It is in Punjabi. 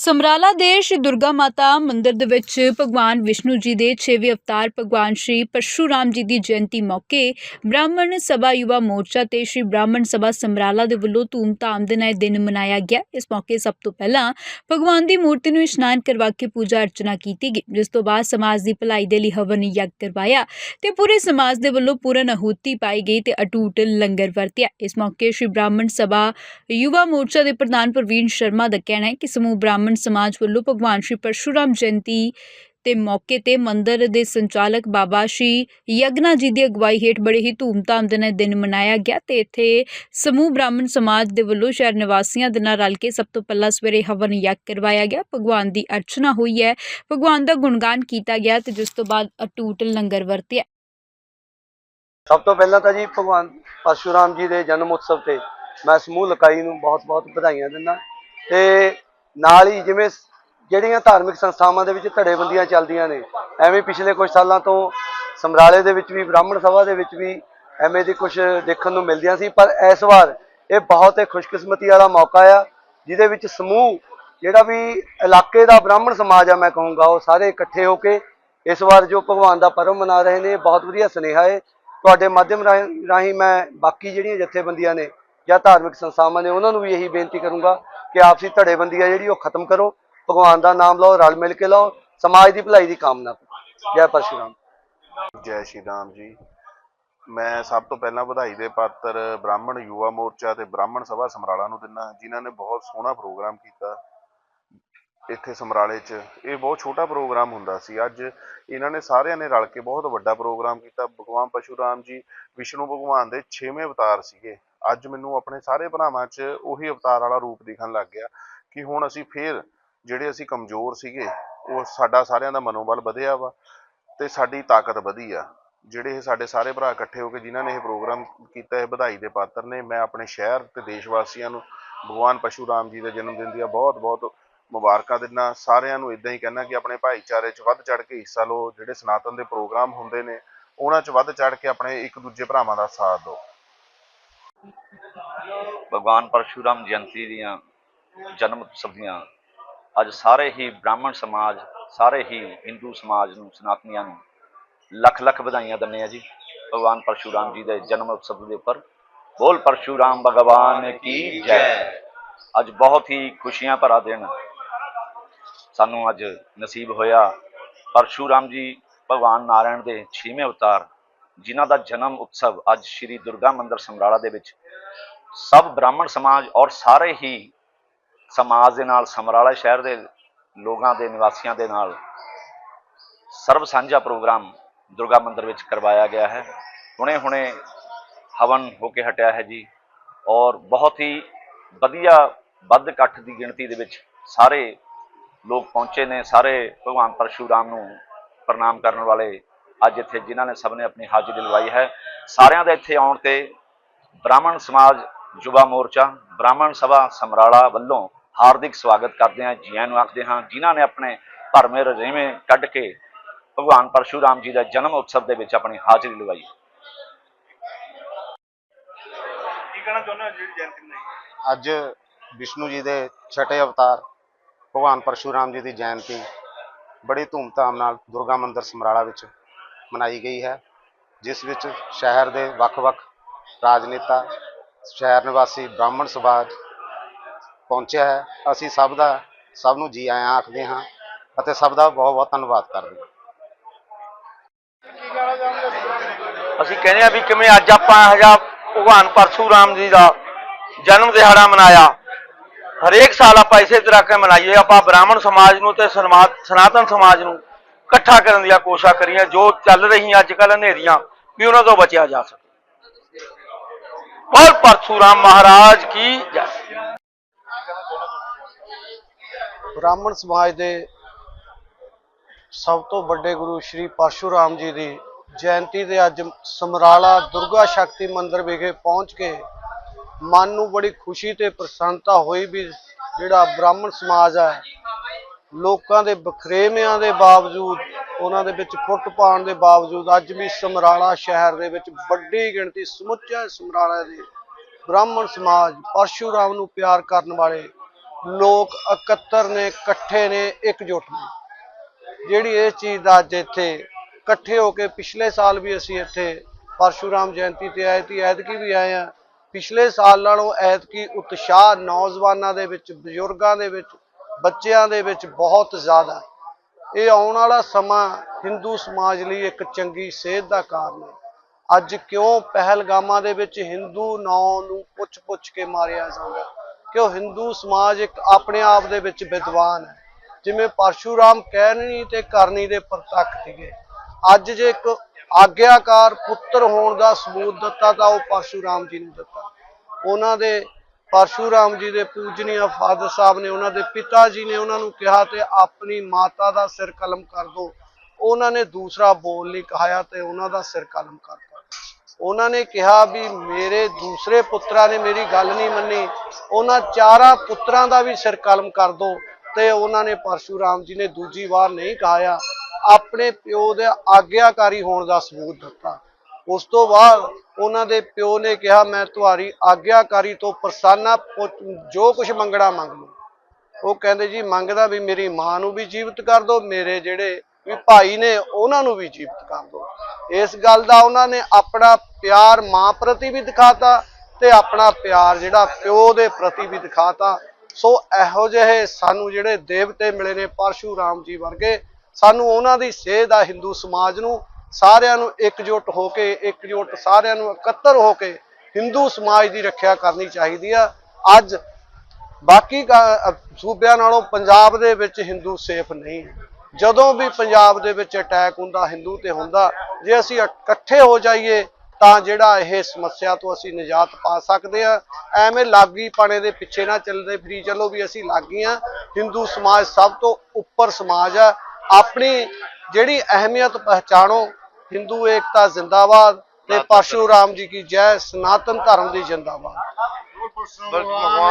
ਸਮਰਾਲਾ ਦੇ ਸ਼੍ਰੀ ਦੁਰਗਾ ਮਾਤਾ ਮੰਦਿਰ ਦੇ ਵਿੱਚ ਭਗਵਾਨ ਵਿਸ਼ਨੂੰ ਜੀ ਦੇ 6ਵੇਂ ਅਵਤਾਰ ਭਗਵਾਨ ਸ਼੍ਰੀ ਪਰਸ਼ੂਰਾਮ ਜੀ ਦੀ ਜਯੰਤੀ ਮੌਕੇ ਬ੍ਰਾਹਮਣ ਸਭਾ ਯੁਵਾ ਮੋਰਚਾ ਤੇ ਸ਼੍ਰੀ ਬ੍ਰਾਹਮਣ ਸਭਾ ਸਮਰਾਲਾ ਦੇ ਵੱਲੋਂ ਧੂਮਧਾਮ ਦੇ ਨਾਲ ਦਿਨ ਮਨਾਇਆ ਗਿਆ। ਇਸ ਮੌਕੇ ਸਭ ਤੋਂ ਪਹਿਲਾਂ ਭਗਵਾਨ ਦੀ ਮੂਰਤੀ ਨੂੰ ਇਸ਼ਨਾਨ ਕਰਵਾ ਕੇ ਪੂਜਾ ਅਰਚਨਾ ਕੀਤੀ ਗਈ, ਜਿਸ ਤੋਂ ਬਾਅਦ ਸਮਾਜ ਦੀ ਭਲਾਈ ਦੇ ਲਈ ਹਵਨ ਯੱਗ ਕਰਵਾਇਆ ਤੇ ਪੂਰੇ ਸਮਾਜ ਦੇ ਵੱਲੋਂ ਪੂਰਨ ਆਹੂਤੀ ਪਾਈ ਗਈ ਤੇ ਅਟੂਟ ਲੰਗਰ ਵਰਤਿਆ। ਇਸ ਮੌਕੇ ਸ਼੍ਰੀ ਬ੍ਰਾਹਮਣ ਸਭਾ ਯੁਵਾ ਮੋਰਚਾ ਦੇ ਪ੍ਰਧਾਨ ਪ੍ਰਵੀਨ ਸ਼ਰਮਾ ਦਾ ਕਹਿਣਾ ਹੈ ਕਿ ਸਮੂਹ ਬ੍ਰਾਹਮਣ ਸਮਾਜ ਵੱਲੋਂ ਭਗਵਾਨ ਸ਼੍ਰੀ ਪਰਸ਼ੂਰਾਮ ਜਯੰਤੀ ਤੇ ਮੌਕੇ ਤੇ ਮੰਦਿਰ ਦੇ ਸੰਚਾਲਕ ਬਾਬਾ ਸ਼੍ਰੀ ਯਗਨਾ ਜੀ ਦੀ ਅਗਵਾਈ ਹੇਠ ਬੜੇ ਹੀ ਧੂਮਧਾਮ ਦੇ ਨਾਲ ਦਿਨ ਮਨਾਇਆ ਗਿਆ ਤੇ ਇੱਥੇ ਸਮੂਹ ਬ੍ਰਾਹਮਣ ਸਮਾਜ ਦੇ ਵੱਲੋਂ ਸ਼ਹਿਰ ਨਿਵਾਸੀਆਂ ਦੇ ਨਾਲ ਰਲ ਕੇ ਸਭ ਤੋਂ ਪਹਿਲਾਂ ਸਵੇਰੇ ਹਵਨ ਯੱਗ ਕਰਵਾਇਆ ਗਿਆ। ਭਗਵਾਨ ਦੀ ਅਰਚਨਾ ਹੋਈ ਹੈ। ਭਗਵਾਨ ਦਾ ਗੁਣਗਾਨ ਕੀਤਾ ਗਿਆ ਤੇ ਜਿਸ ਤੋਂ ਬਾਅਦ ਅਟੂਟ ਲੰਗਰ ਵਰਤਿਆ। ਸਭ ਤੋਂ ਪਹਿਲਾਂ ਤਾਂ ਜੀ ਭਗਵਾਨ ਪਰਸ਼ੂਰਾਮ ਜੀ ਦੇ ਜਨਮ ਉਤਸਵ ਤੇ ਮੈਂ ਸਮੂਹ ਲਕਾਈ ਨੂੰ ਬਹੁਤ-ਬਹੁਤ ਵਧਾਈਆਂ ਦਿੰਦਾ ਤੇ ਨਾਲ ਹੀ ਜਿਵੇਂ ਜਿਹੜੀਆਂ ਧਾਰਮਿਕ ਸੰਸਥਾਵਾਂ ਦੇ ਵਿੱਚ ਧੜੇਬੰਦੀਆਂ ਚੱਲਦੀਆਂ ਨੇ, ਐਵੇਂ ਪਿਛਲੇ ਕੁਝ ਸਾਲਾਂ ਤੋਂ ਸਮਰਾਲੇ ਦੇ ਵਿੱਚ ਵੀ, ਬ੍ਰਾਹਮਣ ਸਭਾ ਦੇ ਵਿੱਚ ਵੀ ਐਵੇਂ ਦੀ ਕੁਝ ਦੇਖਣ ਨੂੰ ਮਿਲਦੀਆਂ ਸੀ, ਪਰ ਇਸ ਵਾਰ ਇਹ ਬਹੁਤ ਹੀ ਖੁਸ਼ਕਿਸਮਤੀ ਵਾਲਾ ਮੌਕਾ ਆ, ਜਿਹਦੇ ਵਿੱਚ ਸਮੂਹ ਜਿਹੜਾ ਵੀ ਇਲਾਕੇ ਦਾ ਬ੍ਰਾਹਮਣ ਸਮਾਜ ਆ ਮੈਂ ਕਹੂੰਗਾ, ਉਹ ਸਾਰੇ ਇਕੱਠੇ ਹੋ ਕੇ ਇਸ ਵਾਰ ਜੋ ਭਗਵਾਨ ਦਾ ਪਰਵ ਮਨਾ ਰਹੇ ਨੇ ਬਹੁਤ ਵਧੀਆ ਸੁਨੇਹਾ ਹੈ ਤੁਹਾਡੇ ਮਾਧਿਅਮ ਰਾਹੀਂ ਰਾਹੀਂ ਮੈਂ ਬਾਕੀ ਜਿਹੜੀਆਂ ਜਥੇਬੰਦੀਆਂ ਨੇ ਜਾਂ ਧਾਰਮਿਕ ਸੰਸਥਾਵਾਂ ਨੇ ਉਹਨਾਂ ਨੂੰ ਵੀ ਇਹੀ ਬੇਨਤੀ ਕਰੂੰਗਾ ਕਿ ਆਪਸੀ ਧੜੇਬੰਦੀ ਆ ਜਿਹੜੀ ਉਹ ਖਤਮ ਕਰੋ। ਭਗਵਾਨ ਦਾ ਨਾਮ ਲਓ, ਰਲ ਮਿਲ ਕੇ ਲਓ, ਸਮਾਜ ਦੀ ਭਲਾਈ ਦੀ ਕਾਮਨਾ ਕਰੋ। ਜੈ ਪਰਸ਼ੁਰਾਮ ਜੈ ਸ਼੍ਰੀ ਰਾਮ ਜੀ। ਮੈਂ ਸਭ ਤੋਂ ਪਹਿਲਾਂ ਵਧਾਈ ਦੇ ਪਾਤਰ ਬ੍ਰਾਹਮਣ ਯੁਵਾ ਮੋਰਚਾ ਤੇ ਬ੍ਰਾਹਮਣ ਸਭਾ ਸਮਰਾਲਾ ਨੂੰ ਦਿੰਦਾ ਜਿਨ੍ਹਾਂ ਨੇ ਬਹੁਤ ਸੋਹਣਾ ਪ੍ਰੋਗਰਾਮ ਕੀਤਾ ਇੱਥੇ ਸਮਰਾਲੇ 'ਚ। ਇਹ ਬਹੁਤ ਛੋਟਾ ਪ੍ਰੋਗਰਾਮ ਹੁੰਦਾ ਸੀ। ਅੱਜ ਇਹਨਾਂ ਨੇ ਸਾਰਿਆਂ ਨੇ ਰਲ ਕੇ ਬਹੁਤ ਵੱਡਾ ਪ੍ਰੋਗਰਾਮ ਕੀਤਾ। ਭਗਵਾਨ ਪਰਸ਼ੁਰਾਮ ਜੀ, ਵਿਸ਼ਨੂੰ ਭਗਵਾਨ ਦੇ 6ਵੇਂ ਅਵਤਾਰ ਸੀਗੇ। ਅੱਜ ਮੈਨੂੰ ਆਪਣੇ ਸਾਰੇ ਭਰਾਵਾਂ 'ਚ ਉਹੀ ਅਵਤਾਰ ਵਾਲਾ ਰੂਪ ਦਿਖਣ ਲੱਗ ਗਿਆ ਕਿ ਹੁਣ ਅਸੀਂ ਫੇਰ ਜਿਹੜੇ ਅਸੀਂ ਕਮਜ਼ੋਰ ਸੀਗੇ, ਉਹ ਸਾਡਾ ਸਾਰਿਆਂ ਦਾ ਮਨੋਬਲ ਵਧਿਆ ਵਾ ਤੇ ਸਾਡੀ ਤਾਕਤ ਵਧੀ ਆ। ਜਿਹੜੇ ਇਹ ਸਾਡੇ ਸਾਰੇ ਭਰਾ ਇਕੱਠੇ ਹੋ ਕੇ ਜਿਨ੍ਹਾਂ ਨੇ ਇਹ ਪ੍ਰੋਗਰਾਮ ਕੀਤਾ, ਇਹ ਵਧਾਈ ਦੇ ਪਾਤਰ ਨੇ। ਮੈਂ ਆਪਣੇ ਸ਼ਹਿਰ ਤੇ ਦੇਸ਼ ਵਾਸੀਆਂ ਨੂੰ ਭਗਵਾਨ ਪਰਸ਼ੂਰਾਮ ਜੀ ਦੇ ਜਨਮ ਦਿਨ ਦੀਆਂ ਬਹੁਤ ਬਹੁਤ ਮੁਬਾਰਕਾਂ ਦਿੰਦਾ ਸਾਰਿਆਂ ਨੂੰ ਇਦਾਂ ਹੀ ਕਹਿਣਾ ਕਿ ਆਪਣੇ ਭਾਈਚਾਰੇ 'ਚ ਵੱਧ ਚੜ ਕੇ ਹਿੱਸਾ ਲਓ। ਜਿਹੜੇ ਸਨਾਤਨ ਦੇ ਪ੍ਰੋਗਰਾਮ ਹੁੰਦੇ ਨੇ, ਉਹਨਾਂ 'ਚ ਵੱਧ ਚੜ ਕੇ ਆਪਣੇ ਇੱਕ ਦੂਜੇ ਭਰਾਵਾਂ ਦਾ ਸਾਥ ਦਿਓ। ਭਗਵਾਨ ਪਰਸ਼ੂਰਾਮ ਜਯੰਤੀ ਦੀਆਂ ਜਨਮ ਉਤਸਵ ਦੀਆਂ ਅੱਜ ਸਾਰੇ ਹੀ ਬ੍ਰਾਹਮਣ ਸਮਾਜ, ਸਾਰੇ ਹੀ ਹਿੰਦੂ ਸਮਾਜ ਨੂੰ, ਸਨਾਤਨੀਆਂ ਨੂੰ ਲੱਖ ਲੱਖ ਵਧਾਈਆਂ ਦਿੰਦੇ ਆ ਜੀ। ਭਗਵਾਨ ਪਰਸ਼ੂਰਾਮ ਜੀ ਦੇ ਜਨਮ ਉਤਸਵ ਦੇ ਉੱਪਰ ਬੋਲ ਪਰਸ਼ੂਰਾਮ ਭਗਵਾਨ ਕੀ ਜੈ। ਅੱਜ ਬਹੁਤ ਹੀ ਖੁਸ਼ੀਆਂ ਭਰਾ ਦਿਨ। ਸਾਨੂੰ ਅੱਜ ਨਸੀਬ ਹੋਇਆ ਪਰਸ਼ੂਰਾਮ ਜੀ ਭਗਵਾਨ ਨਾਰਾਇਣ ਦੇ 6ਵੇਂ ਅਵਤਾਰ, ਜਿਨ੍ਹਾਂ ਦਾ ਜਨਮ ਉਤਸਵ ਅੱਜ ਸ੍ਰੀ ਦੁਰਗਾ ਮੰਦਿਰ ਸਮਰਾਲਾ ਦੇ ਵਿੱਚ ਸਭ ਬ੍ਰਾਹਮਣ ਸਮਾਜ ਔਰ ਸਾਰੇ ਹੀ ਸਮਾਜ ਦੇ ਨਾਲ, ਸਮਰਾਲਾ ਸ਼ਹਿਰ ਦੇ ਲੋਕਾਂ ਦੇ, ਨਿਵਾਸੀਆਂ ਦੇ ਨਾਲ ਸਰਬ ਸਾਂਝਾ ਪ੍ਰੋਗਰਾਮ ਦੁਰਗਾ ਮੰਦਿਰ ਵਿੱਚ ਕਰਵਾਇਆ ਗਿਆ ਹੈ। ਹੁਣੇ ਹੁਣੇ ਹਵਨ ਹੋ ਕੇ ਹਟਿਆ ਹੈ ਜੀ ਔਰ ਬਹੁਤ ਹੀ ਵਧੀਆ ਵੱਧ ਇਕੱਠ ਦੀ ਗਿਣਤੀ ਦੇ ਵਿੱਚ ਸਾਰੇ ਲੋਕ ਪਹੁੰਚੇ ਨੇ। ਸਾਰੇ ਭਗਵਾਨ ਪਰਸ਼ੂਰਾਮ ਨੂੰ ਪ੍ਰਣਾਮ ਕਰਨ ਵਾਲੇ ਅੱਜ ਇੱਥੇ ਜਿਨ੍ਹਾਂ ਨੇ ਸਭ ਨੇ ਆਪਣੀ ਹਾਜ਼ਰੀ ਲਵਾਈ ਹੈ। ਸਾਰਿਆਂ ਦਾ ਇੱਥੇ ਆਉਣ ਤੇ ਬ੍ਰਾਹਮਣ ਸਮਾਜ ਯੁਵਾ ਮੋਰਚਾ ਬ੍ਰਾਹਮਣ ਸਭਾ ਸਮਰਾਲਾ ਵੱਲੋਂ ਹਾਰਦਿਕ ਸਵਾਗਤ ਕਰਦੇ ਹਾਂ ਜੀਆਂ ਨੂੰ ਆਖਦੇ ਹਾਂ ਜਿਨ੍ਹਾਂ ਨੇ ਆਪਣੇ ਭਰਮੇ ਰਜੇਵੇਂ ਕੱਢ ਕੇ ਭਗਵਾਨ ਪਰਸ਼ੂਰਾਮ ਜੀ ਦਾ ਜਨਮ ਉਤਸਵ ਦੇ ਵਿੱਚ ਆਪਣੀ ਹਾਜ਼ਰੀ ਲਵਾਈ। ਅੱਜ ਵਿਸ਼ਨੂੰ ਜੀ ਦੇ ਛਠੇ ਅਵਤਾਰ ਭਗਵਾਨ ਪਰਸ਼ੂਰਾਮ ਜੀ ਦੀ ਜਯੰਤੀ ਬੜੀ ਧੂਮਧਾਮ ਨਾਲ ਦੁਰਗਾ ਮੰਦਿਰ ਸਮਰਾਲਾ ਵਿੱਚ ਮਨਾਈ ਗਈ ਹੈ ਜਿਸ ਵਿੱਚ ਸ਼ਹਿਰ ਦੇ ਵੱਖ-ਵੱਖ ਰਾਜਨੇਤਾ ਸ਼ਹਿਰ ਨਿਵਾਸੀ ਬ੍ਰਾਹਮਣ ਸਮਾਜ ਪਹੁੰਚਿਆ ਹੈ। ਅਸੀਂ ਸਭ ਦਾ, ਸਭ ਨੂੰ ਜੀ ਆਇਆਂ ਆਖਦੇ ਹਾਂ ਅਤੇ ਸਭ ਦਾ ਬਹੁਤ-ਬਹੁਤ ਧੰਨਵਾਦ ਕਰਦੇ ਹਾਂ। ਅਸੀਂ ਕਹਿੰਦੇ ਆ ਵੀ ਕਿਵੇਂ ਅੱਜ ਆਪਾਂ ਇਹ ਜਿਹਾ ਭਗਵਾਨ ਪਰਸ਼ੂਰਾਮ ਜੀ ਦਾ ਜਨਮ ਦਿਹਾੜਾ ਮਨਾਇਆ। ਹਰੇਕ ਸਾਲ ਆਪਾਂ ਇਸੇ ਤਰ੍ਹਾਂ ਕੇ ਮਨਾਈਏ, ਆਪਾਂ ਬ੍ਰਾਹਮਣ ਸਮਾਜ ਨੂੰ ਤੇ ਸਨਮਾ- ਸਨਾਤਨ ਸਮਾਜ ਨੂੰ ਇਕੱਠਾ ਕਰਨ ਦੀਆਂ ਕੋਸ਼ਿਸ਼ਾਂ ਕਰੀਏ ਜੋ ਚੱਲ ਰਹੀਆਂ ਅੱਜ ਕੱਲ੍ਹ ਹਨੇਰੀਆਂ, ਵੀ ਉਹਨਾਂ ਤੋਂ ਬਚਿਆ ਜਾ ਸਕੇ। ਬੋਲ ਪਰਸ਼ੂਰਾਮ ਮਹਾਰਾਜ ਕੀ ਜੈ। ਬ੍ਰਾਹਮਣ ਸਮਾਜ ਦੇ ਸਭ ਤੋਂ ਵੱਡੇ ਗੁਰੂ ਸ਼੍ਰੀ ਪਰਸ਼ੂਰਾਮ ਜੀ ਦੀ ਜਯੰਤੀ ਤੇ ਅੱਜ ਸਮਰਾਲਾ ਦੁਰਗਾ ਸ਼ਕਤੀ ਮੰਦਿਰ ਵਿਖੇ ਪਹੁੰਚ ਕੇ ਮਨ ਨੂੰ ਬੜੀ ਖੁਸ਼ੀ ਤੇ ਪ੍ਰਸੰਨਤਾ ਹੋਈ ਵੀ ਜਿਹੜਾ ਬ੍ਰਾਹਮਣ ਸਮਾਜ ਹੈ, ਲੋਕਾਂ ਦੇ ਬਖਰੇਵਿਆਂ ਦੇ ਬਾਵਜੂਦ ਉਹਨਾਂ ਦੇ ਵਿੱਚ ਫੁੱਟ ਪਾਉਣ ਦੇ ਬਾਵਜੂਦ ਅੱਜ ਵੀ ਸਮਰਾਲਾ ਸ਼ਹਿਰ ਦੇ ਵਿੱਚ ਵੱਡੀ ਗਿਣਤੀ ਸਮੁੱਚਾ ਸਮਰਾਲਾ ਦੇ ਬ੍ਰਾਹਮਣ ਸਮਾਜ, ਪਰਸ਼ੂਰਾਮ ਨੂੰ ਪਿਆਰ ਕਰਨ ਵਾਲੇ ਲੋਕ ਇਕੱਤਰ ਨੇ, ਇਕੱਠੇ ਨੇ, ਇਕਜੁੱਟ ਨੇ। ਜਿਹੜੀ ਇਹ ਚੀਜ਼ ਦਾ ਅੱਜ ਇੱਥੇ ਇਕੱਠੇ ਹੋ ਕੇ ਪਿਛਲੇ ਸਾਲ ਵੀ ਅਸੀਂ ਇੱਥੇ ਪਰਸ਼ੂਰਾਮ ਜਯੰਤੀ ਤੇ ਆਏ ਸੀ, ਐਤਕੀ ਵੀ ਆਏ ਆ ਪਿਛਲੇ ਸਾਲ ਨਾਲੋਂ ਐਤਕੀ ਉਤਸ਼ਾਹ ਨੌਜਵਾਨਾਂ ਦੇ ਵਿੱਚ, ਬਜ਼ੁਰਗਾਂ ਦੇ ਵਿੱਚ, ਬੱਚਿਆਂ ਦੇ ਵਿੱਚ ਬਹੁਤ ਜ਼ਿਆਦਾ। ਇਹ ਆਉਣ ਵਾਲਾ ਸਮਾਂ ਹਿੰਦੂ ਸਮਾਜ ਲਈ ਇੱਕ ਚੰਗੀ ਸੇਧ ਦਾ ਕਾਰਨ ਹੈ। ਅੱਜ ਕਿਉਂ ਪਹਿਲਗਾਮਾਂ ਦੇ ਵਿੱਚ ਹਿੰਦੂ ਨਾਂ ਨੂੰ ਪੁੱਛ-ਪੁੱਛ ਕੇ ਮਾਰਿਆ ਜਾਂਦਾ ਕਿਉਂ ਹਿੰਦੂ ਸਮਾਜ ਇੱਕ ਆਪਣੇ ਆਪ ਦੇ ਵਿੱਚ ਵਿਦਵਾਨ ਹੈ? ਜਿਵੇਂ ਪਰਸ਼ੂਰਾਮ ਕਹਿਣੀ ਤੇ ਕਰਨੀ ਦੇ ਪ੍ਰਤੱਖ ਸੀਗੇ। ਅੱਜ ਜੇ ਇੱਕ ਆਗਿਆਕਾਰ ਪੁੱਤਰ ਹੋਣ ਦਾ ਸਬੂਤ ਦਿੱਤਾ ਤਾਂ ਉਹ ਪਰਸ਼ੂਰਾਮ ਜੀ ਨੂੰ ਦਿੱਤਾ। ਉਹਨਾਂ ਦੇ ਪਰਸ਼ੂਰਾਮ ਜੀ ਦੇ ਪੂਜਨੀਆ ਫਾਦਰ ਸਾਹਿਬ ਨੇ, ਉਹਨਾਂ ਦੇ ਪਿਤਾ ਜੀ ਨੇ ਉਹਨਾਂ ਨੂੰ ਕਿਹਾ ਤੇ ਆਪਣੀ ਮਾਤਾ ਦਾ ਸਿਰ ਕਲਮ ਕਰ ਦੋ। ਉਹਨਾਂ ਨੇ ਦੂਸਰਾ ਬੋਲ ਨਹੀਂ ਕਹਾਇਆ ਤੇ ਉਹਨਾਂ ਦਾ ਸਿਰ ਕਲਮ ਕਰਤਾ ਉਹਨਾਂ ਨੇ ਕਿਹਾ ਵੀ ਮੇਰੇ ਦੂਸਰੇ ਪੁੱਤਰਾਂ ਨੇ ਮੇਰੀ ਗੱਲ ਨਹੀਂ ਮੰਨੀ। ਉਹਨਾਂ ਚਾਰਾਂ ਪੁੱਤਰਾਂ ਦਾ ਵੀ ਸਿਰ ਕਲਮ ਕਰ ਦੋ ਤੇ ਉਹਨਾਂ ਨੇ ਪਰਸ਼ੂਰਾਮ ਜੀ ਨੇ ਦੂਜੀ ਵਾਰ ਨਹੀਂ ਕਹਾਇਆ। ਆਪਣੇ ਪਿਓ ਦੇ ਆਗਿਆਕਾਰੀ ਹੋਣ ਦਾ ਸਬੂਤ ਦਿੱਤਾ। ਉਸ ਤੋਂ ਬਾਅਦ ਉਹਨਾਂ ਦੇ ਪਿਓ ਨੇ ਕਿਹਾ, ਮੈਂ ਤੁਹਾਡੀ ਆਗਿਆਕਾਰੀ ਤੋਂ ਪ੍ਰਸੰਨਾ ਜੋ ਕੁਝ ਮੰਗਣਾ ਮੰਗ ਲਓ ਉਹ ਕਹਿੰਦੇ, ਜੀ, ਮੰਗਦਾ ਵੀ ਮੇਰੀ ਮਾਂ ਨੂੰ ਵੀ ਜੀਵਤ ਕਰ ਦਿਓ ਮੇਰੇ ਜਿਹੜੇ ਵੀ ਭਾਈ ਨੇ ਉਹਨਾਂ ਨੂੰ ਵੀ ਜੀਵਤ ਕਰ ਦਿਓ ਇਸ ਗੱਲ ਦਾ ਉਹਨਾਂ ਨੇ ਆਪਣਾ ਪਿਆਰ ਮਾਂ ਪ੍ਰਤੀ ਵੀ ਦਿਖਾਤਾ ਤੇ ਆਪਣਾ ਪਿਆਰ ਜਿਹੜਾ ਪਿਓ ਦੇ ਪ੍ਰਤੀ ਵੀ ਦਿਖਾਤਾ। ਸੋ ਇਹੋ ਜਿਹੇ ਸਾਨੂੰ ਜਿਹੜੇ ਦੇਵਤੇ ਮਿਲੇ ਨੇ ਪਰਸ਼ੂਰਾਮ ਜੀ ਵਰਗੇ, ਸਾਨੂੰ ਉਹਨਾਂ ਦੀ ਸੇਧ ਆ ਹਿੰਦੂ ਸਮਾਜ ਨੂੰ ਸਾਰਿਆਂ ਨੂੰ ਇਕਜੁੱਟ ਹੋ ਕੇ, ਇਕਜੁੱਟ ਸਾਰਿਆਂ ਨੂੰ ਇਕੱਤਰ ਹੋ ਕੇ ਹਿੰਦੂ ਸਮਾਜ ਦੀ ਰੱਖਿਆ ਕਰਨੀ ਚਾਹੀਦੀ ਆ। ਅੱਜ ਬਾਕੀ ਕਾ- ਸੂਬਿਆਂ ਨਾਲੋਂ ਪੰਜਾਬ ਦੇ ਵਿੱਚ ਹਿੰਦੂ ਸੇਫ ਨਹੀਂ ਜਦੋਂ ਵੀ ਪੰਜਾਬ ਦੇ ਵਿੱਚ ਅਟੈਕ ਹੁੰਦਾ, ਹਿੰਦੂ ਤੇ ਹੁੰਦਾ, ਜੇ ਅਸੀਂ ਇਕੱਠੇ ਹੋ ਜਾਈਏ, ਤਾਂ ਜਿਹੜਾ ਇਹ ਸਮੱਸਿਆ ਤੋਂ ਅਸੀਂ ਨਿਜਾਤ ਪਾ ਸਕਦੇ ਆ। ਐਵੇਂ ਲਾਗੀ ਪਾਣੇ ਦੇ ਪਿੱਛੇ ਨਾ ਚੱਲਦੇ ਫਰੀ, ਚੱਲੋ ਵੀ ਅਸੀਂ ਲਾਗੀ ਲਾਗੀਆਂ ਹਿੰਦੂ ਸਮਾਜ ਸਭ ਤੋਂ ਉੱਪਰ ਸਮਾਜ ਆ। ਆਪਣੀ ਜਿਹੜੀ ਅਹਿਮੀਅਤ ਪਹਿਚਾਣੋ ਹਿੰਦੂ ਏਕਤਾ ਜ਼ਿੰਦਾਬਾਦ ਤੇ ਪਰਸ਼ੂਰਾਮ ਜੀ ਕੀ ਜੈ ਸਨਾਤਨ ਧਰਮ ਦੀ ਜ਼ਿੰਦਾਬਾਦ।